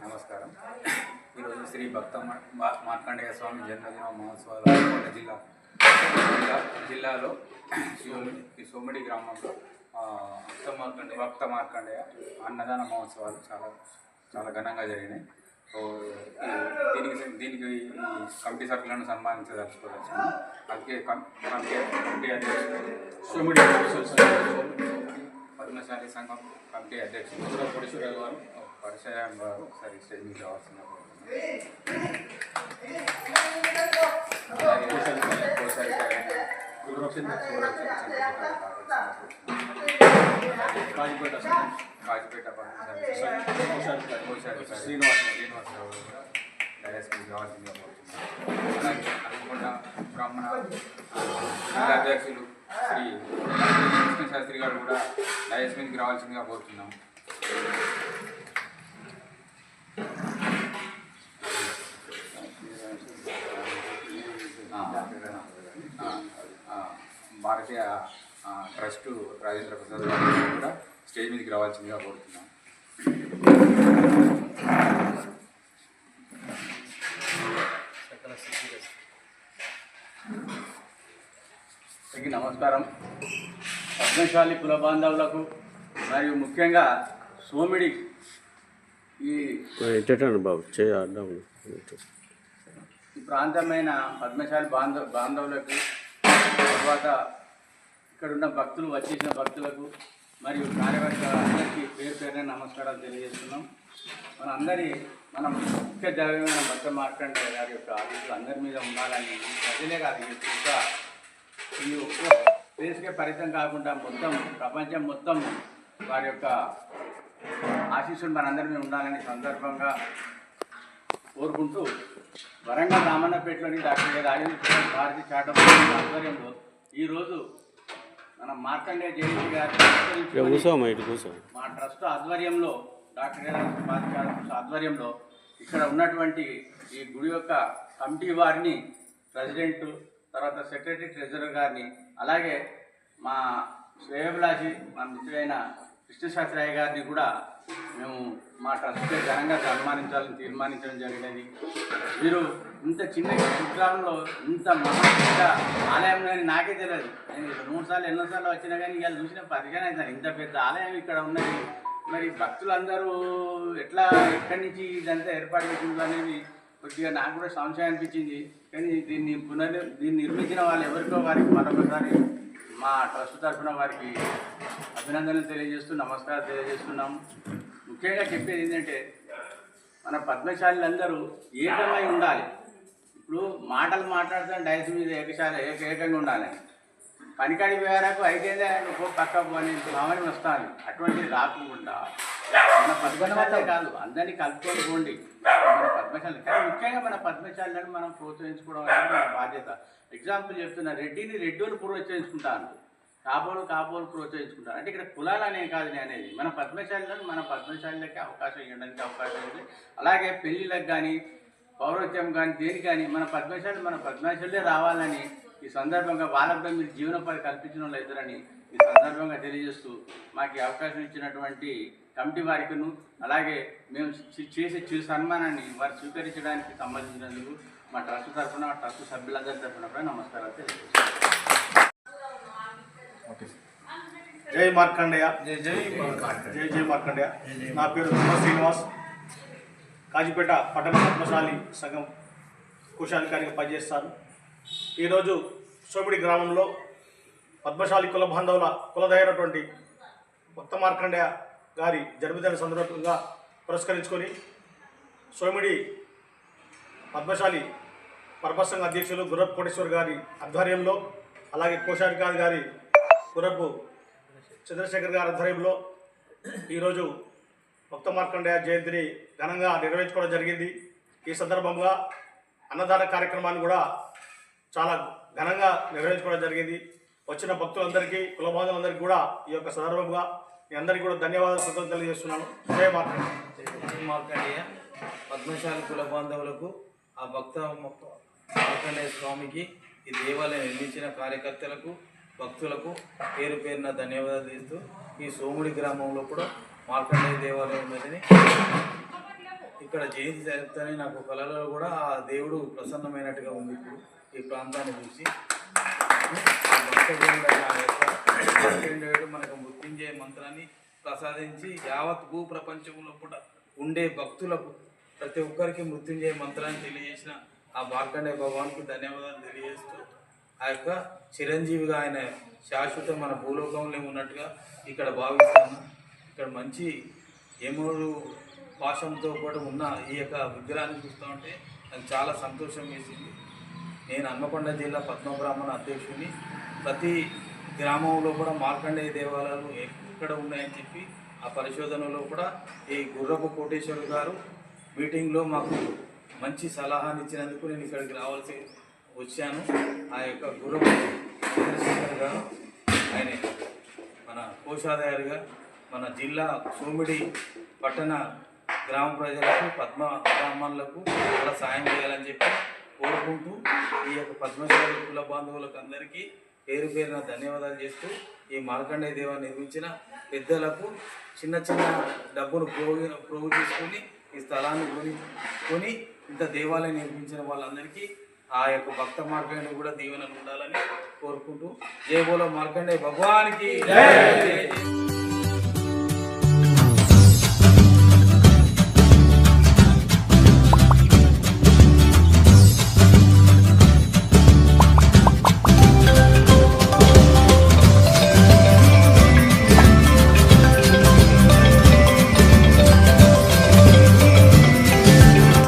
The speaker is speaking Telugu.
నమస్కారం. ఈరోజు శ్రీ భక్త మార్కండేయ స్వామి జన్మదిన మహోత్సవాలు కోట జిల్లా జిల్లాలో సోమిడి ఈ సోమిడి గ్రామంలో భక్త మార్కండే భక్త మార్కండేయ అన్నదాన మహోత్సవాలు చాలా చాలా ఘనంగా జరిగినాయి. దీనికి దీనికి కమిటీ సభ్యులను సన్మానించదలుచుకోవచ్చు అందుకే కమిటీ కమిటీ అధ్యక్షుడు సోమిడి పద్మశాలి సంఘం కమిటీ అధ్యక్షుడు. పొడిశ్వర గారు పరిచయం గారు ఒకసారి స్టేజ్ మీద రావాల్సిన అలాగే కాజిపేట శ్రీనివాస్ శ్రీనివాసరావు మీద రావాల్సిందిగా అలాగే అనుకుండా బ్రాహ్మణ అధ్యక్షులు శ్రీ కృష్ణ శాస్త్రి గారు కూడా డైరెస్ మీదకి రావాల్సిందిగా కోరుతున్నాం ఆ, ఆ, ఆ, భారతీయ ఆ, ట్రస్ట్ రాజేంద్ర ప్రసాద్ గారు కూడా స్టేజ్ మీదకి రావాల్సిందిగా కోరుతున్నాం. అందరికీ నమస్కారం. పద్మశాలి కుల బాంధవులకు మరియు ముఖ్యంగా సోమిడి బాబు ఈ ప్రాంతమైన పద్మశాలి బాంధవ బాంధవులకు తర్వాత ఇక్కడున్న భక్తులు వచ్చేసిన భక్తులకు మరియు కార్యవర్గ అందరికీ పేరు పేరునే నమస్కారాలు తెలియజేస్తున్నాం. మన అందరి మనం ముఖ్య దైవమైన భక్త మార్కండే గారి యొక్క ఆశీస్సులు అందరి మీద ఉండాలని ప్రజలే కాదు ఈ ఇంకా ఈ ఒక్క దేశకే పరితం కాకుండా మొత్తం ప్రపంచం మొత్తం వారి యొక్క ఆశీస్సులు మనందరి మీద ఉండాలని సందర్భంగా కోరుకుంటూ వరంగల్ రామన్నపేటలోని డాక్టర్ రాజేంద్ర ప్రసాద్ భారతి చాటం ఆధ్వర్యంలో ఈరోజు మన మార్కండే జయంతి గారి ఇటు కూర్చో మా ట్రస్ట్ ఆధ్వర్యంలో డాక్టర్ గారి ఆధ్వర్యంలో ఇక్కడ ఉన్నటువంటి ఈ గుడి యొక్క కమిటీ వారిని ప్రెసిడెంట్ తర్వాత సెక్రటరీ ట్రెజరర్ గారిని అలాగే మా శ్రేయభిలాషి మా మిత్రుడైన కృష్ణశాస్త్రయ్య గారిని కూడా మేము మా ట్రస్ట్ ఘనంగా సన్మానించాలని తీర్మానించడం జరిగినది. మీరు ఇంత చిన్న చిత్రంలో ఇంత మహా పెద్ద ఆలయం అని నాకే తెలియదు నేను మూడు సార్లు ఎన్నోసార్లు వచ్చినా కానీ ఇవాళ చూసిన పదిగానే అవుతాను ఇంత పెద్ద ఆలయం ఇక్కడ ఉన్నది. మరి భక్తులందరూ ఎట్లా ఎక్కడి నుంచి ఇదంతా ఏర్పాటు చేసిందో అనేది కొద్దిగా నాకు కూడా సంశయం అనిపించింది. కానీ దీన్ని పునర్ దీన్ని నిర్మించిన వాళ్ళు ఎవరికో వారికి మరొకసారి మా ట్రస్ట్ తరఫున వారికి అభినందనలు తెలియజేస్తూ నమస్కారం తెలియజేస్తున్నాం ముఖ్యంగా చెప్పేది ఏంటంటే మన పద్మశాలులందరూ ఏకమై ఉండాలి. ఇప్పుడు మాటలు మాట్లాడుతాం డైస్ మీద ఏకశాల ఏక ఏకంగా ఉండాలి. పనికాడి పోయారకు అయితేనే నువ్వు పక్క పోని భావన వస్తాను. అటువంటిది రాకుండా మన పద్మశాలే కాదు అందరినీ కలుపుకొని పోండి. మన పద్మశాలి కానీ ముఖ్యంగా మన పద్మశాలను మనం ప్రోత్సహించుకోవడం అనేది మన బాధ్యత. ఎగ్జాంపుల్ చెప్తున్నా రెడ్డిని రెడ్డిని ప్రోత్సహించుకుంటాను కాబోలు కాబోలు ప్రోత్సహించుకుంటారు. అంటే ఇక్కడ కులాలు అనే కాదు అనేది. మన పద్మశాలిలో మన పద్మశాలకి అవకాశం ఇవ్వడానికి అవకాశం ఉంది. అలాగే పెళ్ళిళ్ళకి కానీ పౌరత్యం కానీ దేనికి కానీ మన పద్మశాలి మన పద్మశాలే రావాలని ఈ సందర్భంగా వాళ్ళకు మీరు జీవనోపాధి కల్పించిన వాళ్ళు ఈ సందర్భంగా తెలియజేస్తూ మాకు ఈ అవకాశం ఇచ్చినటువంటి కమిటీ వారికిను అలాగే మేము చేసే చిరు సన్మానాన్ని వారు స్వీకరించడానికి సంబంధించినందుకు మా ట్రస్ట్ తరఫున మా ట్రస్ట్ సభ్యులందరి తరఫున కూడా నమస్కారాలు తెలియజేస్తాం జై మార్కండేయ. జై జై జై జై మార్కండేయ. నా పేరు శ్రీనివాస్. కాజీపేట పట్టణ పద్మశాలి సంఘం కుశాధికారిగా పనిచేస్తాను ఈరోజు సోమిడి గ్రామంలో పద్మశాలి కుల బాంధవుల కులదైనటువంటి భక్త మార్కండేయ గారి జన్మదిన సందర్భంగా పురస్కరించుకొని సోమిడి పద్మశాలి పరమసంఘ అధ్యక్షులు గుర్రపు కోటేశ్వర్ గారి ఆధ్వర్యంలో అలాగే కోశాధికారి గారి గుర్రపు చంద్రశేఖర్ గారి ఆధ్వర్యంలో ఈరోజు భక్త మార్కండేయ జయంతిని ఘనంగా నిర్వహించుకోవడం జరిగింది. ఈ సందర్భంగా అన్నదాన కార్యక్రమాన్ని కూడా చాలా ఘనంగా నిర్వహించుకోవడం జరిగింది. వచ్చిన భక్తులందరికీ కులబాధులందరికీ కూడా ఈ యొక్క సందర్భంగా మీ అందరికీ కూడా ధన్యవాదాలు కృతజ్ఞతలు తెలియజేస్తున్నాను. జయ మార్కండేయ. మార్కండేయ పద్మశాలి కుల బాంధవులకు ఆ భక్త మార్కండేయ స్వామికి ఈ దేవాలయం నిర్మించిన కార్యకర్తలకు భక్తులకు పేరు పేరున ధన్యవాదాలు ఇస్తూ ఈ సోముడి గ్రామంలో కూడా మార్కండేయ దేవాలయం ఉన్నదని ఇక్కడ జయంతి జరుపుతానే నాకు కళలో కూడా ఆ దేవుడు ప్రసన్నమైనట్టుగా ఉంది ఇప్పుడు ఈ ప్రాంతాన్ని చూసి. ఆ యొక్క మనకు గుర్తించే మంత్రాన్ని ప్రసాదించి యావత్ భూ ప్రపంచంలో కూడా ఉండే భక్తులకు ప్రతి ఒక్కరికి మృత్యుంజయ మంత్రాన్ని తెలియజేసిన ఆ మార్కండే భగవాన్కు ధన్యవాదాలు తెలియజేస్తూ ఆ యొక్క చిరంజీవిగా ఆయన శాశ్వత మన భూలోకంలో ఉన్నట్టుగా ఇక్కడ భావిస్తాను ఇక్కడ మంచి ఏమూరు పాశంతో పాటు ఉన్న ఈ యొక్క విగ్రహాన్ని చూస్తూ ఉంటే నాకు చాలా సంతోషం వేసింది. నేను హన్మకొండ జిల్లా పద్మబ్రాహ్మణ అధ్యక్షుడిని. ప్రతి గ్రామంలో కూడా మార్కండేయ దేవాలయాలు ఎక్కడ ఉన్నాయని చెప్పి ఆ పరిశోధనలో కూడా ఈ గుర్రపు కోటేశ్వర్ గారు మీటింగ్లో మాకు మంచి సలహానిచ్చినందుకు నేను ఇక్కడికి రావాల్సి వచ్చాను. ఆ యొక్క గుర్రపు చంద్రశేఖర్ గారు ఆయన మన కోశాధారిగా మన జిల్లా సోమిడి పట్టణ గ్రామ ప్రజలకు పద్మ బ్రాహ్మణులకు కూడా సాయం చేయాలని చెప్పి కోరుకుంటూ ఈ యొక్క పద్మశాలి కుల బాంధవులకు అందరికీ పేరు పేరున ధన్యవాదాలు చేస్తూ ఈ మార్కండేయ దేవ నిర్మించిన పెద్దలకు చిన్న చిన్న డబ్బును ప్రోగు ప్రోగు చేసుకొని ఈ స్థలాన్ని కొని కొని ఇంత దేవాలయం నిర్మించిన వాళ్ళందరికీ ఆ యొక్క భక్త మార్గంలో కూడా దీవెనలు ఉండాలని కోరుకుంటూ జయబోలో మార్కండే భగవానికి